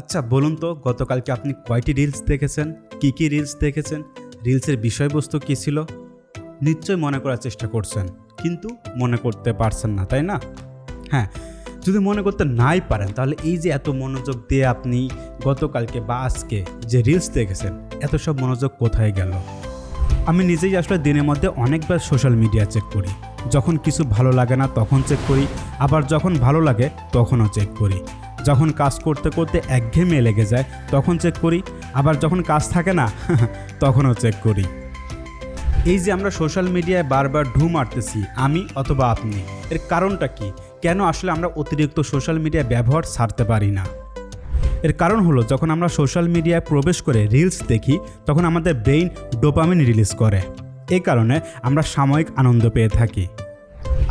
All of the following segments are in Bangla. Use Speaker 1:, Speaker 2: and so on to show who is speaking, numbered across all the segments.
Speaker 1: আচ্ছা বলুন তো, গতকালকে আপনি কয়টি রিলস দেখেছেন? কি কি রিলস দেখেছেন? রিলসের বিষয়বস্তু কী ছিল? নিশ্চয় মনে করার চেষ্টা করছেন, কিন্তু মনে করতে পারছেন না, তাই না? হ্যাঁ যদি মনে করতে নাই পারেন, তাহলে এই যে এত মনোযোগ দিয়ে আপনি গতকালকে বা আজকে যে রিলস দেখেছেন, এত সব মনোযোগ কোথায় গেল? আমি নিজেই আসলে দিনের মধ্যে অনেকবার সোশ্যাল মিডিয়া চেক করি। যখন কিছু ভালো লাগে না, তখন চেক করি। আবার যখন ভালো লাগে, তখনও চেক করি। যখন কাজ করতে করতে একঘেয়েমে লেগে যায়, তখন চেক করি। আবার যখন কাজ থাকে না, তখনও চেক করি। এই যে আমরা সোশ্যাল মিডিয়ায় বারবার ঢু মারতেছি, আমি অথবা আপনি, এর কারণটা কি? কেন আসলে আমরা অতিরিক্ত সোশ্যাল মিডিয়া ব্যবহার ছাড়তে পারি না? এর কারণ হলো, যখন আমরা সোশ্যাল মিডিয়ায় প্রবেশ করে রিলস দেখি, তখন আমাদের ব্রেইন ডোপামিন রিলিজ করে। এই কারণে আমরা সাময়িক আনন্দ পেয়ে থাকি।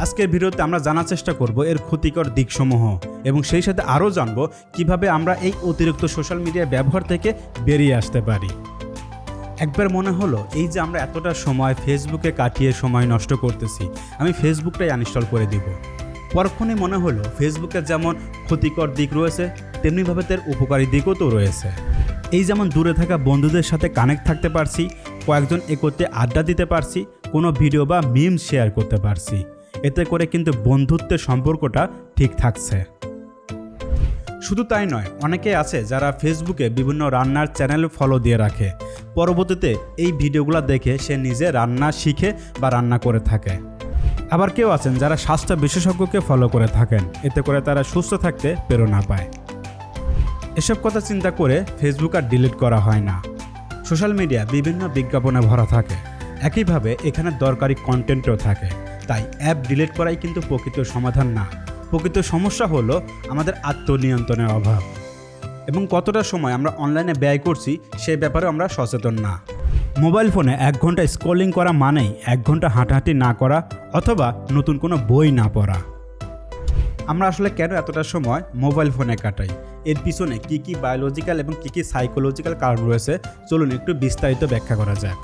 Speaker 1: আজকের ভিডিওতে আমরা জানার চেষ্টা করব এর ক্ষতিকর দিকসমূহ এবং সেই সাথে আরও জানব কীভাবে আমরা এই অতিরিক্ত সোশ্যাল মিডিয়া ব্যবহার থেকে বেরিয়ে আসতে পারি। একবার মনে হলো, এই যে আমরা এতটা সময় ফেসবুকে কাটিয়ে সময় নষ্ট করতেছি, আমি ফেসবুকটাই আনইনস্টল করে দিব। পরক্ষণে মনে হলো ফেসবুকের যেমন ক্ষতিকর দিক রয়েছে, তেমনিভাবে তার উপকারী দিকও তো রয়েছে। এই যেমন দূরে থাকা বন্ধুদের সাথে কানেক্ট থাকতে পারছি, কয়েকজন একত্রে আড্ডা দিতে পারছি, কোনো ভিডিও বা মিম শেয়ার করতে পারছি। এতে করে কিন্তু বন্ধুত্বের সম্পর্কটা ঠিক থাকছে। শুধু তাই নয়, অনেকে আছে যারা ফেসবুকে বিভিন্ন রান্নার চ্যানেল ফলো দিয়ে রাখে। পরবর্তীতে এই ভিডিওগুলো দেখে সে নিজে রান্না শিখে বা রান্না করে থাকে। আবার কেউ আছেন যারা স্বাস্থ্য বিশেষজ্ঞকে ফলো করে থাকেন, এতে করে তারা সুস্থ থাকতে প্রেরণা পায়। এসব কথা চিন্তা করে ফেসবুক আর ডিলিট করা হয় না। সোশ্যাল মিডিয়া বিভিন্ন বিজ্ঞাপনে ভরা থাকে। একইভাবে এখানে দরকারি কন্টেন্টও থাকে। তাই অ্যাপ ডিলিট করাই কিন্তু প্রকৃত সমাধান না। প্রকৃত সমস্যা হলো আমাদের আত্মনিয়ন্ত্রণের অভাব। এবং কতটা সময় আমরা অনলাইনে ব্যয় করছি সে ব্যাপারে আমরা সচেতন না। মোবাইল ফোনে এক ঘণ্টা স্ক্রলিং করা মানেই এক ঘণ্টা হাঁটাহাঁটি না করা অথবা নতুন কোনো বই না পড়া। আমরা আসলে কেন এতটা সময় মোবাইল ফোনে কাটাই? এর পিছনে কি কি বায়োলজিক্যাল এবং কি কি সাইকোলজিক্যাল কারণ রয়েছে? চলুন একটু বিস্তারিত ব্যাখ্যা করা যাক।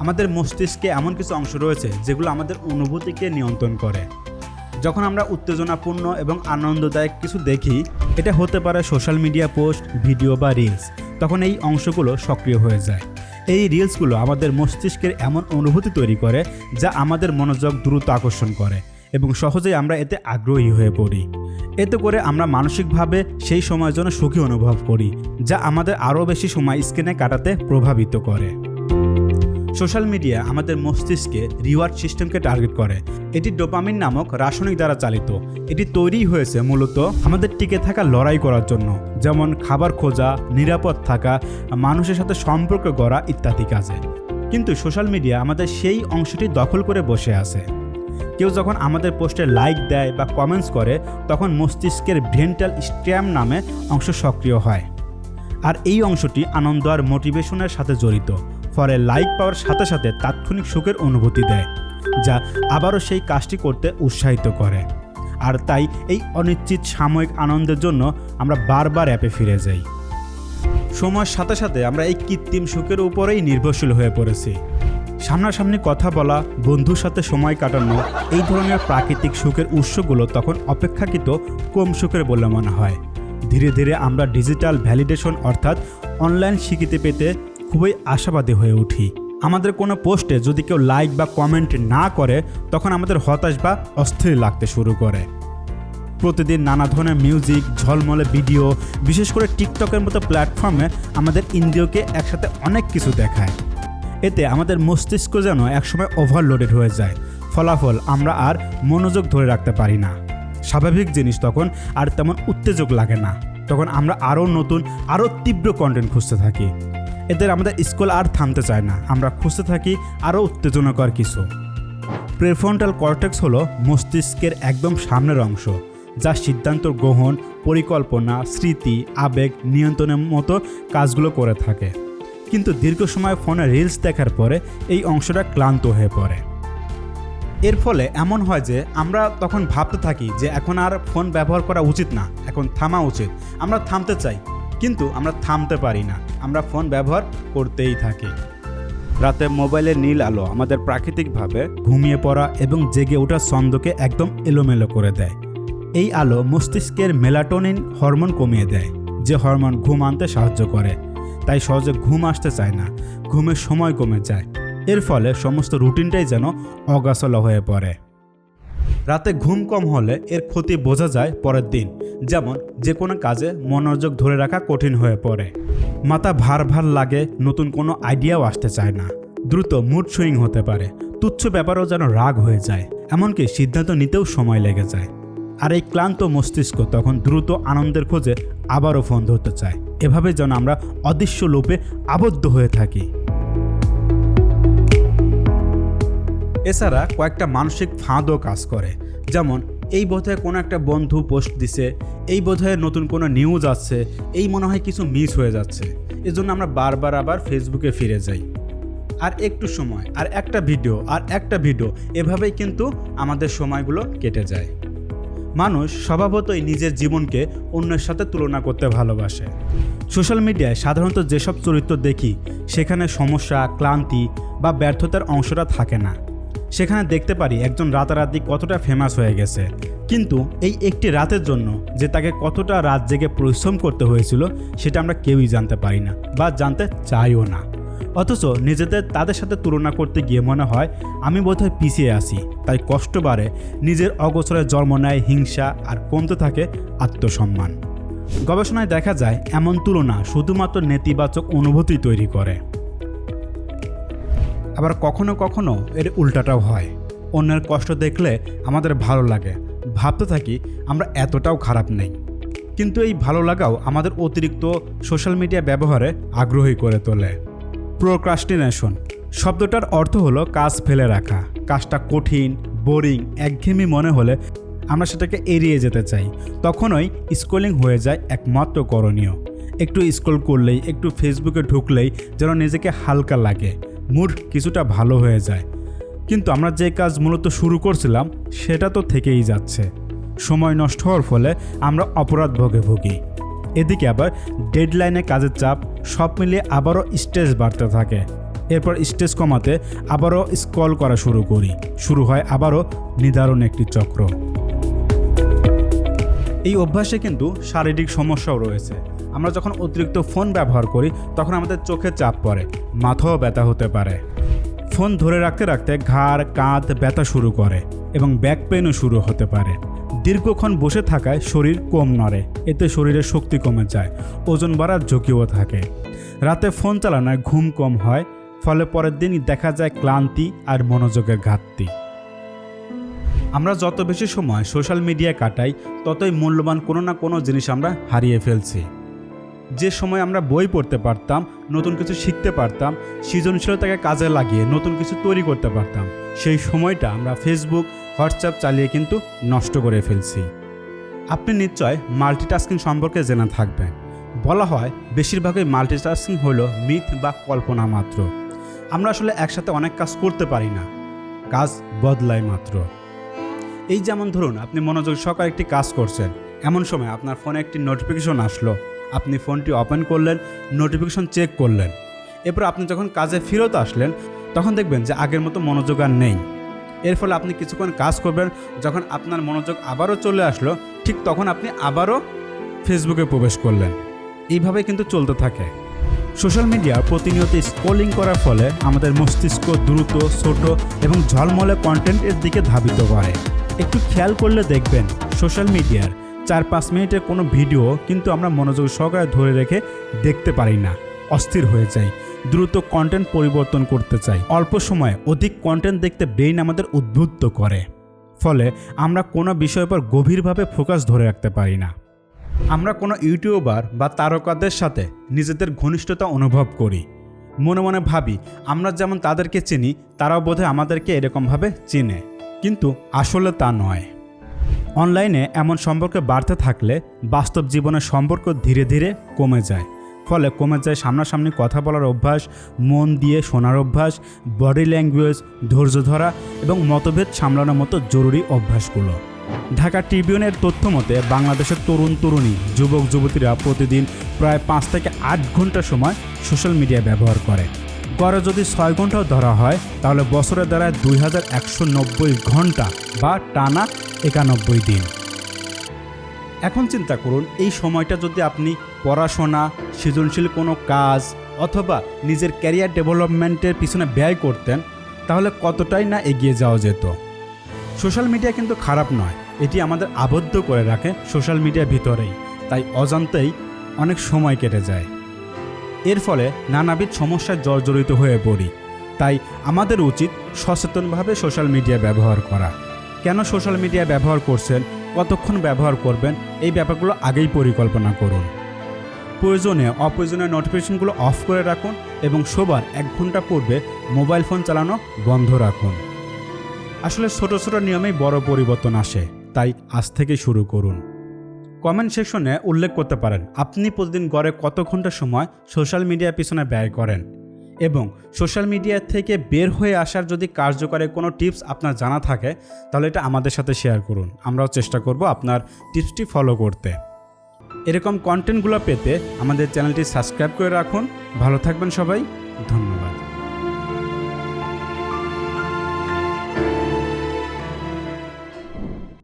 Speaker 1: আমাদের মস্তিষ্কে এমন কিছু অংশ রয়েছে যেগুলো আমাদের অনুভূতিকে নিয়ন্ত্রণ করে। যখন আমরা উত্তেজনাপূর্ণ এবং আনন্দদায়ক কিছু দেখি, এটা হতে পারে সোশ্যাল মিডিয়া পোস্ট, ভিডিও বা রিলস। তখন এই অংশগুলো সক্রিয় হয়ে যায়। এই রিলসগুলো আমাদের মস্তিষ্কের এমন অনুভূতি তৈরি করে যা আমাদের মনোযোগ দ্রুত আকর্ষণ করে এবং সহজেই আমরা এতে আগ্রহী হয়ে পড়ি। এতে করে আমরা মানসিকভাবে সেই সময়ের জন্য সুখী অনুভব করি, যা আমাদের আরও বেশি সময় স্ক্রিনে কাটাতে প্রভাবিত করে। সোশ্যাল মিডিয়া আমাদের মস্তিষ্কে রিওয়ার্ড সিস্টেমকে টার্গেট করে। এটি ডোপামিন নামক রাসায়নিক দ্বারা চালিত। এটি তৈরি হয়েছে মূলত আমাদের টিকে থাকা লড়াই করার জন্য। যেমন খাবার খোঁজা, নিরাপদ থাকা, মানুষের সাথে সম্পর্ক গড়া ইত্যাদি কাজে। কিন্তু সোশ্যাল মিডিয়া আমাদের সেই অংশটি দখল করে বসে আছে। কেউ যখন আমাদের পোস্টে লাইক দেয় বা কমেন্টস করে, তখন মস্তিষ্কের ভেন্টাল স্ট্যাম নামে অংশ সক্রিয় হয়। আর এই অংশটি আনন্দ আর মোটিভেশনের সাথে জড়িত। ফলে লাইক পাওয়ার সাথে সাথে তাৎক্ষণিক সুখের অনুভূতি দেয়, যা আবারও সেই কাজটি করতে উৎসাহিত করে। আর তাই এই অনিশ্চিত সাময়িক আনন্দের জন্য আমরা বারবার অ্যাপে ফিরে যাই। সময়ের সাথে সাথে আমরা এই কৃত্রিম সুখের উপরেই নির্ভরশীল হয়ে পড়েছি। সামনাসামনি কথা বলা, বন্ধুর সাথে সময় কাটানো, এই ধরনের প্রাকৃতিক সুখের উৎসগুলো তখন অপেক্ষাকৃত কম সুখের বলে মনে হয়। ধীরে ধীরে আমরা ডিজিটাল ভ্যালিডেশন অর্থাৎ অনলাইন স্বীকৃতি পেতে খুবই আশাবাদী হয়ে উঠি। আমাদের কোনো পোস্টে যদি কেউ লাইক বা কমেন্ট না করে, তখন আমাদের হতাশ বা অস্থির লাগতে শুরু করে। প্রতিদিন নানা ধরনের মিউজিক ঝলমলে ভিডিও বিশেষ করে টিকটকের মতো প্ল্যাটফর্মে আমাদের ইন্দ্রিয়কে একসাথে অনেক কিছু দেখায়। এতে আমাদের মস্তিষ্ক যেন একসময় ওভারলোডেড হয়ে যায়। ফলাফল আমরা আর মনোযোগ ধরে রাখতে পারি না। স্বাভাবিক জিনিস তখন আর তেমন উত্তেজক লাগে না। তখন আমরা আরও নতুন, আরও তীব্র কন্টেন্ট খুঁজতে থাকি। এদের আমাদের স্কুল আর থামতে চায় না। আমরা খুঁজতে থাকি আরও উত্তেজনাকর কিছু। প্রেফ্রন্টাল কর্টেক্স হলো মস্তিষ্কের একদম সামনের অংশ, যা সিদ্ধান্ত গ্রহণ, পরিকল্পনা, স্মৃতি, আবেগ, নিয়ন্ত্রণের মতো কাজগুলো করে থাকে। কিন্তু দীর্ঘ সময় ফোনে রিলস দেখার পরে এই অংশটা ক্লান্ত হয়ে পড়ে। এর ফলে এমন হয় যে, আমরা তখন ভাবতে থাকি যে, এখন আর ফোন ব্যবহার করা উচিত না, এখন থামা উচিত। আমরা থামতে চাই। কিন্তু আমরা থামতে পারি না। আমরা ফোন ব্যবহার করতেই থাকি। রাতে মোবাইলের নীল আলো আমাদের প্রাকৃতিকভাবে ঘুমিয়ে পড়া এবং জেগে ওঠার ছন্দকে একদম এলোমেলো করে দেয়। এই আলো মস্তিষ্কের মেলাটোনিন হরমোন কমিয়ে দেয়, যে হরমোন ঘুম আনতে সাহায্য করে। তাই সহজে ঘুম আসতে চায় না, ঘুমের সময় কমে যায়। এর ফলে সমস্ত রুটিনটাই যেন অগাছলা হয়ে পড়ে। রাতে ঘুম কম হলে এর ক্ষতি বোঝা যায় পরের দিন। যেমন যে কোনো কাজে মনোযোগ ধরে রাখা কঠিন হয়ে পড়ে। মাথা ভার ভার লাগে, নতুন কোনো আইডিয়াও আসতে চায় না। দ্রুত মুড সুইং হতে পারে। তুচ্ছ ব্যাপারেও যেন রাগ হয়ে যায়। এমনকি সিদ্ধান্ত নিতেও সময় লেগে যায়। আর এই ক্লান্ত মস্তিষ্ক তখন দ্রুত আনন্দের খোঁজে আবারও ফোন ধরতে চায়। এভাবে যেন আমরা অদৃশ্য লোপে আবদ্ধ হয়ে থাকি। এছাড়া কয়েকটা মানসিক ফাঁদও কাজ করে। যেমন, এই বোধহয় কোনো একটা বন্ধু পোস্ট দিছে, এই বোধহয় নতুন কোনো নিউজ আছে এই মনে হয় কিছু মিস হয়ে যাচ্ছে। এজন্য আমরা বারবার আবার ফেসবুকে ফিরে যাই। আর একটু সময়, আর একটা ভিডিও আর একটা ভিডিও এভাবেই কিন্তু আমাদের সময়গুলো কেটে যায়। মানুষ স্বভাবতই নিজের জীবনকে অন্যের সাথে তুলনা করতে ভালোবাসে। সোশ্যাল মিডিয়ায় সাধারণত যেসব চরিত্র দেখি, সেখানে সমস্যা, ক্লান্তি বা ব্যর্থতার অংশটা থাকে না। সেখানে দেখতে পারি একজন রাতারাতি কতটা ফেমাস হয়ে গেছে। কিন্তু এই একটি রাতের জন্য যে তাকে কতটা রাত জেগে পরিশ্রম করতে হয়েছিল, সেটা আমরা কেউই জানতে পারি না বা জানতে চাইও না। অথচ নিজেদের তাদের সাথে তুলনা করতে গিয়ে মনে হয়, আমি বোধহয় পিছিয়ে আসি তাই কষ্ট বাড়ে নিজের অগোচরে জন্ম নেয় হিংসা আর কমতে থাকে আত্মসম্মান। গবেষণায় দেখা যায়, এমন তুলনা শুধুমাত্র নেতিবাচক অনুভূতি তৈরি করে। আবার কখনো কখনো এর উল্টাটাও হয়। অন্যের কষ্ট দেখলে আমাদের ভালো লাগে। ভাবতে থাকি আমরা এতটাও খারাপ নেই। কিন্তু এই ভালো লাগাও আমাদের অতিরিক্ত সোশ্যাল মিডিয়া ব্যবহারে আগ্রহী করে তোলে। প্রোক্রাস্টিনেশন শব্দটার অর্থ হলো কাজ ফেলে রাখা। কাজটা কঠিন, বোরিং, একঘেয়েমি মনে হলে আমরা সেটাকে এড়িয়ে যেতে চাই। তখনই স্ক্রলিং হয়ে যায় একমাত্র করণীয়। একটু স্ক্রল করলেই, একটু ফেসবুকে ঢুকলেই যেন নিজেকে হালকা লাগে। মুড কিছুটা ভালো হয়ে যায়। কিন্তু আমরা যে কাজ মূলত শুরু করছিলাম, সেটা তো থেকেই যাচ্ছে। সময় নষ্ট হওয়ার ফলে আমরা অপরাধ ভোগে ভুগি। এদিকে আবার ডেডলাইনে কাজের চাপ সব মিলিয়ে আবারও স্ট্রেস বাড়তে থাকে। এরপর স্ট্রেস কমাতে আবারও স্কল করা শুরু করি। শুরু হয় আবারও নিদারুণ একটি চক্র। এই অভ্যাসে কিন্তু শারীরিক সমস্যাও রয়েছে। আমরা যখন অতিরিক্ত ফোন ব্যবহার করি, তখন আমাদের চোখে চাপ পড়ে, মাথাও ব্যথা হতে পারে। ফোন ধরে রাখতে রাখতে ঘাড়, কাঁধ ব্যথা শুরু করে এবং ব্যাক পেনও শুরু হতে পারে। দীর্ঘক্ষণ বসে থাকায় শরীর কম নড়ে, এতে শরীরের শক্তি কমে যায়, ওজন বাড়ার ঝুঁকিও থাকে। রাতে ফোন চালানোয় ঘুম কম হয়, ফলে পরের দিনই দেখা যায় ক্লান্তি আর মনোযোগের ঘাটতি। আমরা যত বেশি সময় সোশ্যাল মিডিয়ায় কাটাই, ততই মূল্যবান কোনো না কোনো জিনিস আমরা হারিয়ে ফেলছি। যে সময় আমরা বই পড়তে পারতাম, নতুন কিছু শিখতে পারতাম, সৃজনশীলতাকে কাজে লাগিয়ে নতুন কিছু তৈরি করতে পারতাম, সেই সময়টা আমরা ফেসবুক হোয়াটসঅ্যাপ চালিয়ে কিন্তু নষ্ট করে ফেলছি। আপনি নিশ্চয় মাল্টিটাস্কিং সম্পর্কে জেনে থাকবেন। বলা হয়, বেশিরভাগই মাল্টিটাস্কিং হলো মিথ বা কল্পনা মাত্র। আমরা আসলে একসাথে অনেক কাজ করতে পারি না। কাজ বদলায় মাত্র। এই যেমন ধরুন, আপনি মনোযোগ সহকারে একটি কাজ করছেন। এমন সময় আপনার ফোনে একটি নোটিফিকেশন আসলো। আপনি ফোনটি ওপেন করলেন নোটিফিকেশন চেক করলেন। এরপর আপনি যখন কাজে ফেরত আসলেন, তখন দেখবেন যে আগের মতো মনোযোগ আর নেই। এর ফলে আপনি কিছুক্ষণ কাজ করবেন, যখন আপনার মনোযোগ আবারও চলে আসলো, ঠিক তখন আপনি আবারও ফেসবুকে প্রবেশ করলেন। এইভাবে কিন্তু চলতে থাকে। সোশ্যাল মিডিয়া প্রতিনিয়ত স্ক্রলিং করার ফলে আমাদের মস্তিষ্ক দ্রুত, ছোট এবং ঝলমলে কন্টেন্টের দিকে ধাবিত করে একটু খেয়াল করলে দেখবেন সোশ্যাল মিডিয়ার চার পাঁচ মিনিটের কোনো ভিডিও কিন্তু আমরা মনোযোগ সহকারে ধরে রেখে দেখতে পারি না। অস্থির হয়ে যাই, দ্রুত কন্টেন্ট পরিবর্তন করতে চাই। অল্প সময়ে অধিক কন্টেন্ট দেখতে ব্রেইন আমাদের উদ্বুদ্ধ করে। ফলে আমরা কোনো বিষয়ের পর গভীরভাবে ফোকাস ধরে রাখতে পারি না। আমরা কোনো ইউটিউবার বা তারকাদের সাথে নিজেদের ঘনিষ্ঠতা অনুভব করি। মনে মনে ভাবি, আমরা যেমন তাদেরকে চিনি, তারাও বোধহয় আমাদেরকে এরকমভাবে চিনে। কিন্তু আসলে তা নয়। অনলাইনে এমন সম্পর্ক বাড়তে থাকলে বাস্তব জীবনের সম্পর্ক ধীরে ধীরে কমে যায়। ফলে কমে যায় সামনাসামনি কথা বলার অভ্যাস, মন দিয়ে শোনার অভ্যাস বডি ল্যাঙ্গুয়েজ ধৈর্য ধরা এবং মতভেদ সামলানোর মতো জরুরি অভ্যাসগুলো। ঢাকা ট্রিবিউনের তথ্য মতে, বাংলাদেশের তরুণ তরুণী, যুবক যুবতীরা প্রতিদিন প্রায় পাঁচ থেকে আট ঘণ্টা সময় সোশ্যাল মিডিয়া ব্যবহার করে। গড়ে যদি ছয় ঘন্টাও ধরা হয়, তাহলে বছরে দাঁড়ায় দুই হাজার একশো নব্বই ঘণ্টা বা টানা একানব্বই দিন। এখন চিন্তা করুন, এই সময়টা যদি আপনি পড়াশোনা, সৃজনশীল কোনো কাজ অথবা নিজের ক্যারিয়ার ডেভেলপমেন্টের পিছনে ব্যয় করতেন, তাহলে কতটাই না এগিয়ে যাওয়া যেত? সোশ্যাল মিডিয়া কিন্তু খারাপ নয়, এটি আমাদের আবদ্ধ করে রাখে সোশ্যাল মিডিয়ার ভিতরেই। তাই অজান্তেই অনেক সময় কেটে যায়। এর ফলে নানাবিধ সমস্যায় জর্জরিত হয়ে পড়ি। তাই আমাদের উচিত সচেতনভাবে সোশ্যাল মিডিয়া ব্যবহার করা। কেন সোশ্যাল মিডিয়া ব্যবহার করছেন, কতক্ষণ ব্যবহার করবেন, এই ব্যাপারগুলো আগেই পরিকল্পনা করুন। প্রয়োজনে অপ্রয়োজনীয় নোটিফিকেশনগুলো অফ করে রাখুন এবং শোবার এক ঘণ্টা পূর্বে মোবাইল ফোন চালানো বন্ধ রাখুন। আসলে ছোট ছোট নিয়মেই বড় পরিবর্তন আসে, তাই আজ থেকে শুরু করুন। কমেন্ট সেকশনে উল্লেখ করতে পারেন, আপনি প্রতিদিন গড়ে কত ঘণ্টা সময় সোশ্যাল মিডিয়ার পিছনে ব্যয় করেন? এবং সোশ্যাল মিডিয়া থেকে বের হয়ে আসার যদি কার্যকরী কোনো টিপস আপনার জানা থাকে, তাহলে এটা আমাদের সাথে শেয়ার করুন। আমরাও চেষ্টা করব আপনার টিপসটি ফলো করতে। এরকম কন্টেন্টগুলো পেতে আমাদের চ্যানেলটি সাবস্ক্রাইব করে রাখুন। ভালো থাকবেন সবাই। ধন্যবাদ।